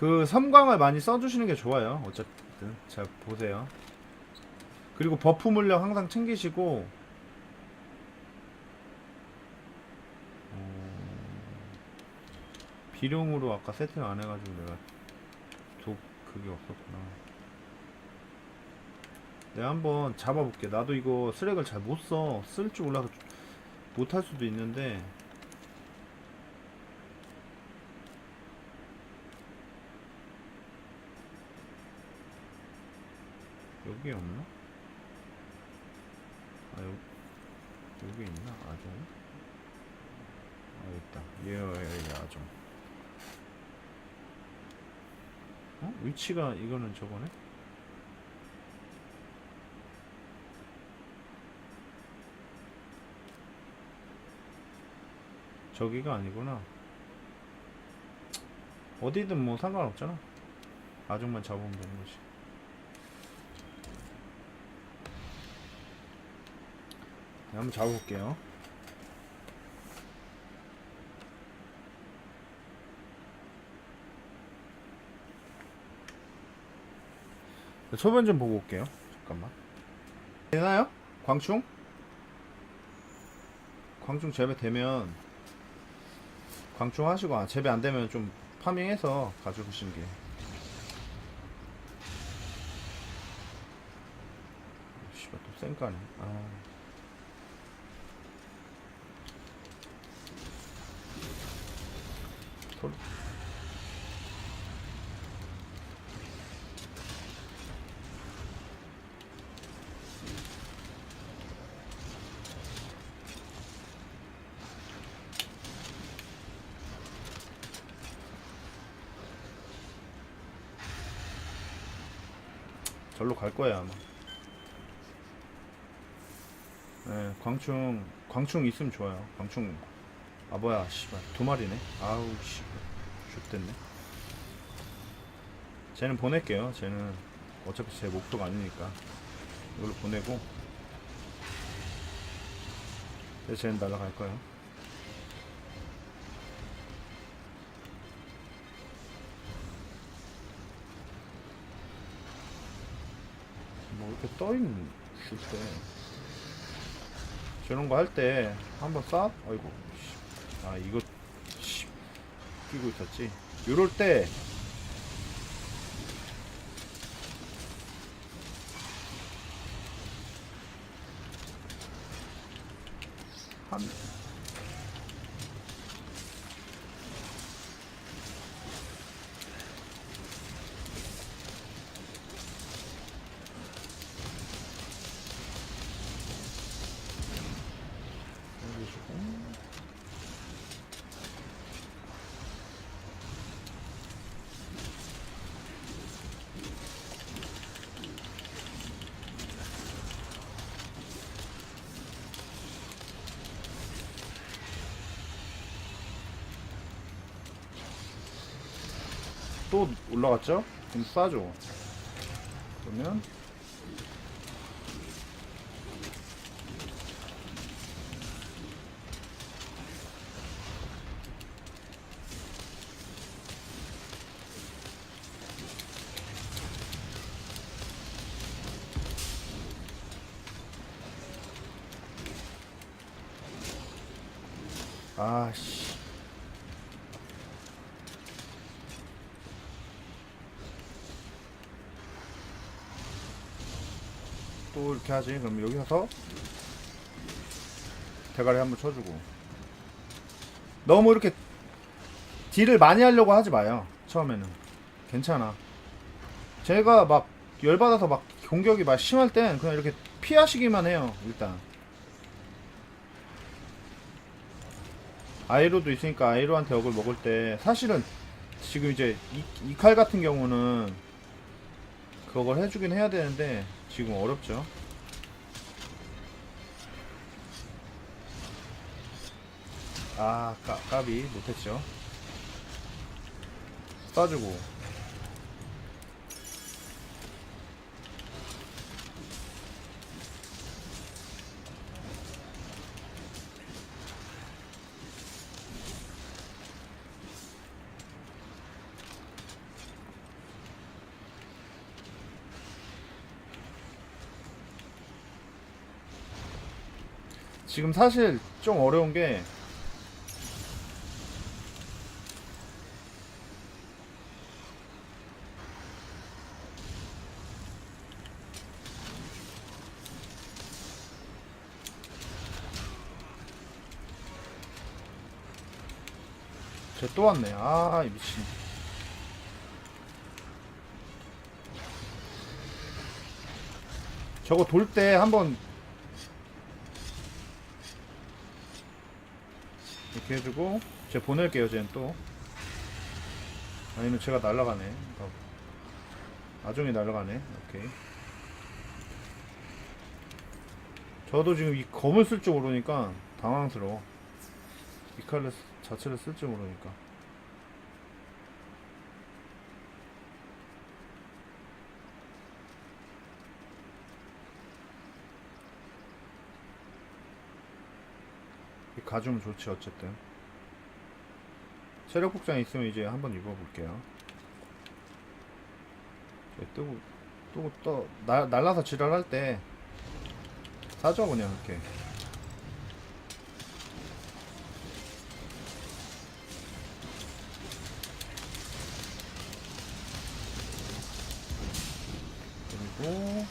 그 섬광을 많이 써주시는 게 좋아요. 어쨌든 잘 보세요. 그리고 버프 물량 항상 챙기시고. 어, 비룡으로 아까 세팅 안 해가지고 내가 독 그게 없었구나. 내가 한번 잡아볼게. 나도 이거 쓰렉을 잘못 써. 쓸 줄 몰라서 못할 수도 있는데 여기 없나? 아 여기 여기 있나? 아종? 아 있다 예, 예, 예 아종 어? 위치가 이거는 저거네? 저기가 아니구나 어디든 뭐 상관없잖아 아종만 잡으면 되는 거지 한번 잡아볼게요. 네, 소변 좀 보고 올게요. 잠깐만. 되나요? 광충? 광충 재배 되면 광충 하시고 아, 재배 안 되면 좀 파밍해서 가져오시는 게. 씨발 또 쌩까네. 아. 소리. 절로 갈 거야 아마. 네, 광충 광충 있으면 좋아요. 광충 아 뭐야 씨발 두 마리네. 아우 씨발 좋됐네. 쟤는 보낼게요. 쟤는 어차피 제 목표가 아니니까 이걸로 보내고. 근데 쟤는 날아갈 거예요. 뭐 이렇게 떠있는 줄 때. 저런 거 할 때 한번 싹 아이고 씨. 아 이거 씨, 끼고 있었지? 요럴 때 한, 해주시고 또 올라갔죠? 그럼 쏴줘 그러면 아씨 또 이렇게 하지. 그럼 여기서 대가리 한번 쳐주고. 너무 이렇게 딜을 많이 하려고 하지 마요 처음에는. 괜찮아. 제가 막 열받아서 막 공격이 막 심할 땐 그냥 이렇게 피하시기만 해요 일단. 아이로도 있으니까 아이로한테 역을 먹을 때 사실은 지금 이제 이 칼 같은 경우는 그걸 해주긴 해야 되는데 지금 어렵죠. 아 까, 까비 못했죠. 쏴주고 지금 사실 좀 어려운 게 쟤또 왔네. 아, 이 미친. 저거 돌 때 한번 이렇게 해주고 쟤 보낼게요. 쟤는 또 아니면 제가 날라가네. 어. 나중에 날라가네. 오케이. 저도 지금 이 검을 쓸 줄 모르니까 당황스러워. 이 칼을 쓰- 자체를 쓸 줄 모르니까. 가죽은 좋지 어쨌든. 체력 복장 있으면 이제 한번 입어볼게요. 쟤 뜨고 뜨고 떠 날, 날라서 지랄할 때 사줘 그냥 이렇게. 그리고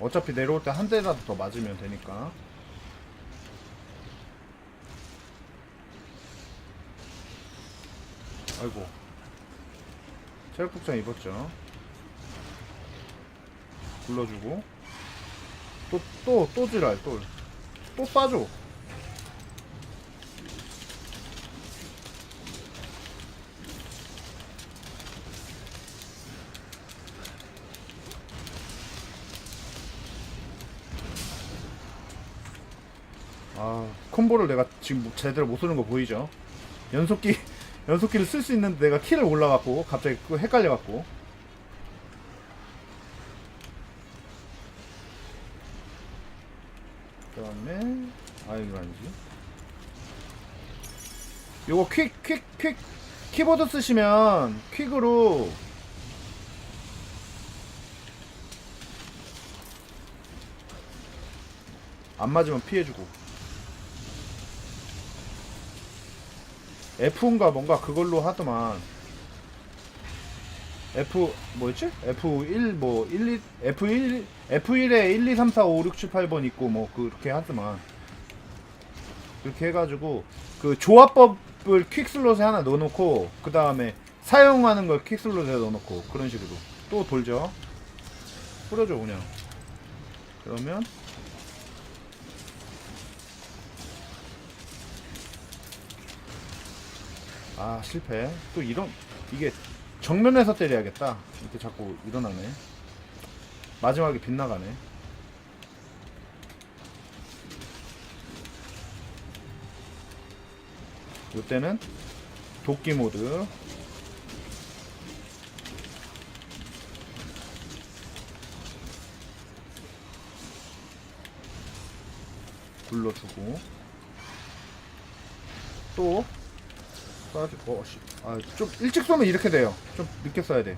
어차피 내려올 때 한 대라도 더 맞으면 되니까. 아이고. 체력 복장 입었죠. 불러주고. 또또 또 지랄 또또 쏴줘 아 콤보를 내가 지금 제대로 못 쓰는 거 보이죠? 연속기 연속기를 쓸 수 있는데 내가 키를 올라갔고 갑자기 그 헷갈려갖고. 그 다음에 아 이거 아니지? 요거 퀵 퀵 퀵 키보드 쓰시면 퀵으로 안 맞으면 피해주고 F인가 뭔가 그걸로 하더만. F 뭐였지? F1 뭐 1, 2, F1 F1에 1, 2, 3, 4, 5, 6, 7, 8번 있고 뭐 그렇게 하더만. 그렇게 해가지고 그 조합법을 퀵슬롯에 하나 넣어놓고 그 다음에 사용하는 걸 퀵슬롯에 넣어놓고 그런 식으로 또 돌죠. 뿌려줘 그냥. 그러면 아 실패. 또 이런 이게 정면에서 때려야겠다. 이렇게 자꾸 일어나네. 마지막에 빗나가네. 이때는 도끼 모드. 불러주고. 또 쏴주고 어, 씨. 아, 좀 일찍 쏘면 이렇게 돼요. 좀 늦게 쏴야 돼.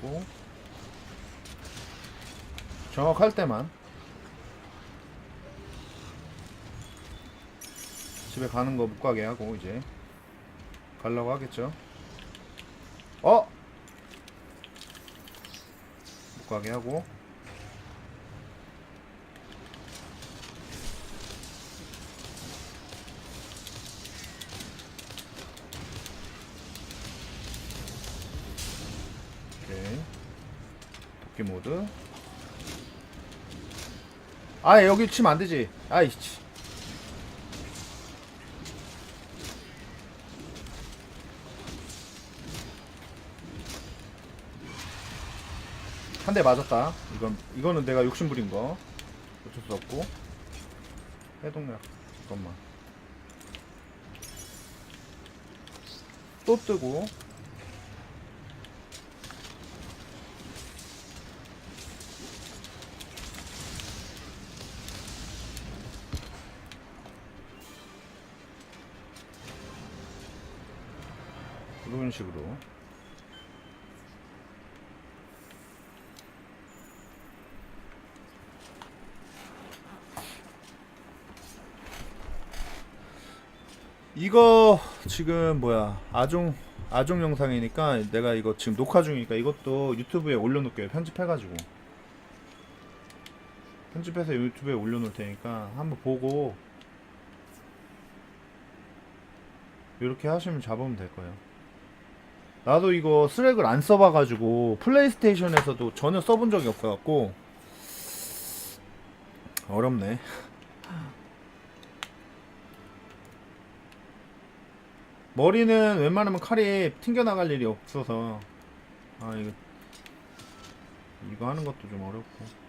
잡고. 정확할 때만. 집에 가는 거 못 가게 하고 이제. 가려고 하겠죠. 어? 못 가게 하고. 오케이. 도끼 모드. 아 여기 치면 안 되지. 아이씨 한 대 맞았다. 이건 이거는 내가 욕심 부린 거. 어쩔 수 없고. 해동약 잠깐만. 또 뜨고. 이런 식으로. 이거 지금 뭐야 아종 아종 영상이니까 내가 이거 지금 녹화 중이니까 이것도 유튜브에 올려놓을게요 편집해가지고 편집해서 유튜브에 올려놓을 테니까 한번 보고 이렇게 하시면 잡으면 될 거예요. 나도 이거 스렉을 안 써봐가지고 플레이스테이션에서도 전혀 써본 적이 없어갖고 어렵네. 머리는 웬만하면 칼이 튕겨나갈 일이 없어서. 아 이거 이거 하는 것도 좀 어렵고